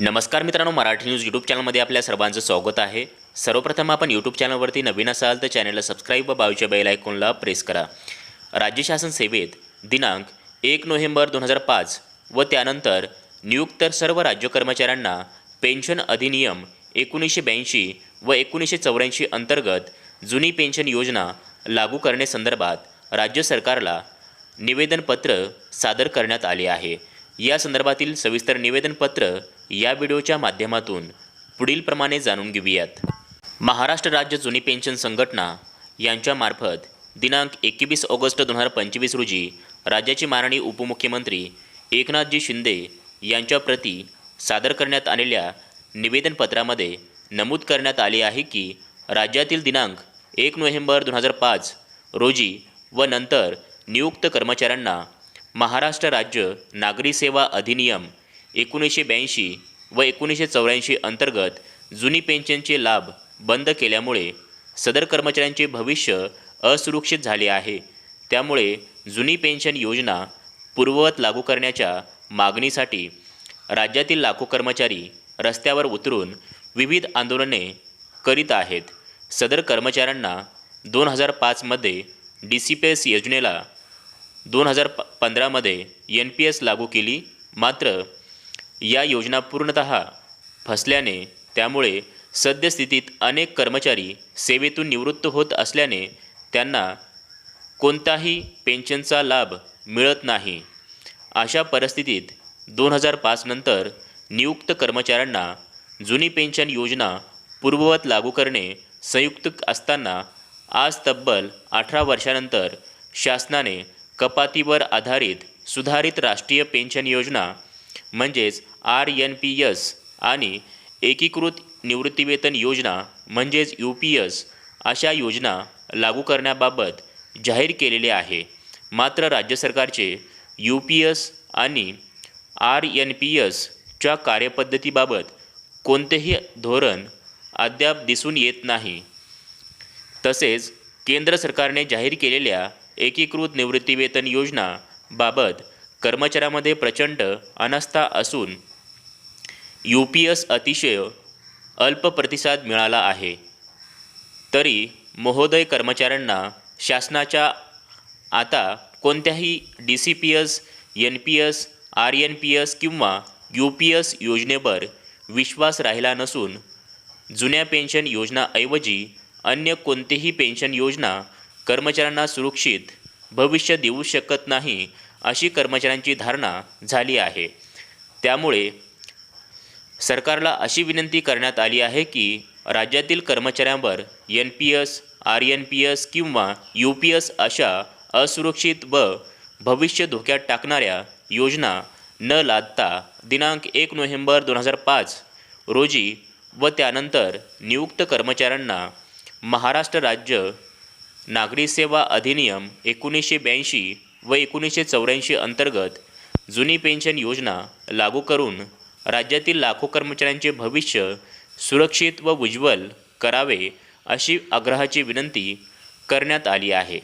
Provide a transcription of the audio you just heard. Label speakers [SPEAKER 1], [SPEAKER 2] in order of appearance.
[SPEAKER 1] नमस्कार मित्रांनो Marathi news YouTube चॅनलमध्ये आपल्या सर्वांचं स्वागत आहे. सर्वप्रथम आपण यूट्यूब चॅनलवरती नवीन असाल तर चॅनलला सबस्क्राईब व बाजूच्या बेल आयकॉनला प्रेस करा. राज्य शासन सेवेत दिनांक एक नोव्हेंबर दोन हजार पाच व त्यानंतर नियुक्त सर्व राज्य कर्मचाऱ्यांना पेन्शन अधिनियम एकोणीसशे ब्याऐंशी व एकोणीसशे चौऱ्याऐंशी अंतर्गत जुनी पेन्शन योजना लागू करण्यासंदर्भात राज्य सरकारला निवेदनपत्र सादर करण्यात आले आहे. या संदर्भातील सविस्तर निवेदनपत्र या व्हिडिओच्या माध्यमातून पुढीलप्रमाणे जाणून घेऊयात. महाराष्ट्र राज्य जुनी पेन्शन संघटना यांच्यामार्फत दिनांक एकवीस ऑगस्ट दोन हजार पंचवीस रोजी राज्याची माननीय उपमुख्यमंत्री एकनाथजी शिंदे यांच्या प्रती सादर करण्यात आलेल्या निवेदनपत्रामध्ये नमूद करण्यात आले आहे की राज्यातील दिनांक एक नोव्हेंबर दोन हजार पाच रोजी व नंतर नियुक्त कर्मचाऱ्यांना महाराष्ट्र राज्य नागरी सेवा अधिनियम एकोणीसशे ब्याऐंशी व एकोणीसशे चौऱ्याऐंशी अंतर्गत जुनी पेन्शनचे लाभ बंद केल्यामुळे सदर कर्मचाऱ्यांचे भविष्य असुरक्षित झाले आहे. त्यामुळे जुनी पेन्शन योजना पूर्ववत लागू करण्याच्या मागणीसाठी राज्यातील लाखो कर्मचारी रस्त्यावर उतरून विविध आंदोलने करीत आहेत. सदर कर्मचाऱ्यांना दोन हजार पाचमध्ये डी सी पी एस योजनेला दोन हजार प पंधरामध्ये एन पी एस लागू केली. मात्र या योजना पूर्णतः फसल्याने त्यामुळे सद्यस्थितीत अनेक कर्मचारी सेवेतून निवृत्त होत असल्याने त्यांना कोणताही पेन्शनचा लाभ मिळत नाही. अशा परिस्थितीत दोन हजार पाच नंतर नियुक्त कर्मचाऱ्यांना जुनी पेन्शन योजना पूर्ववत लागू करणे संयुक्त असताना आज तब्बल अठरा वर्षानंतर शासनाने कपातीवर आधारित सुधारित राष्ट्रीय पेन्शन योजना म्हणजेच आर एन पी एस आणि एकीकृत निवृत्तीवेतन योजना म्हणजेच यू पी एस अशा योजना लागू करण्याबाबत जाहीर केलेले आहे. मात्र राज्य सरकारचे यू पी एस आणि आर एन पी एसच्या कार्यपद्धतीबाबत कोणतेही धोरण अद्याप दिसून येत नाही. तसेच केंद्र सरकारने जाहीर केलेल्या एकीकृत निवृत्तीवेतन योजना बाबत कर्मचाऱ्यामध्ये प्रचंड अनास्था असून यू पी एस अतिशय अल्प प्रतिसाद मिळाला आहे. तरी महोदय कर्मचाऱ्यांना शासनाच्या आता कोणत्याही D C P S N P S R N P S किंवा यू पी एस योजनेवर विश्वास राहिला नसून जुन्या पेन्शन योजनाऐवजी अन्य कोणतीही पेन्शन योजना कर्मचाऱ्यांना सुरक्षित भविष्य देऊ शकत नाही अशी कर्मचाऱ्यांची धारणा झाली आहे. त्यामुळे सरकारला अशी विनंती करण्यात आली आहे की राज्यातील कर्मचाऱ्यांवर N P S R N P S किंवा यू पी एस अशा असुरक्षित व भविष्य धोक्यात टाकणाऱ्या योजना न लादता दिनांक एक नोव्हेंबर दोन हजार पाच रोजी व त्यानंतर नियुक्त कर्मचाऱ्यांना महाराष्ट्र राज्य नागरी सेवा अधिनियम एकोणीसशे ब्याऐंशी व एकोणीसशे चौऱ्याऐंशी अंतर्गत जुनी पेन्शन योजना लागू करून राज्यातील लाखो कर्मचाऱ्यांचे भविष्य सुरक्षित व उज्ज्वल करावे अशी आग्रहाची विनंती करण्यात आली आहे.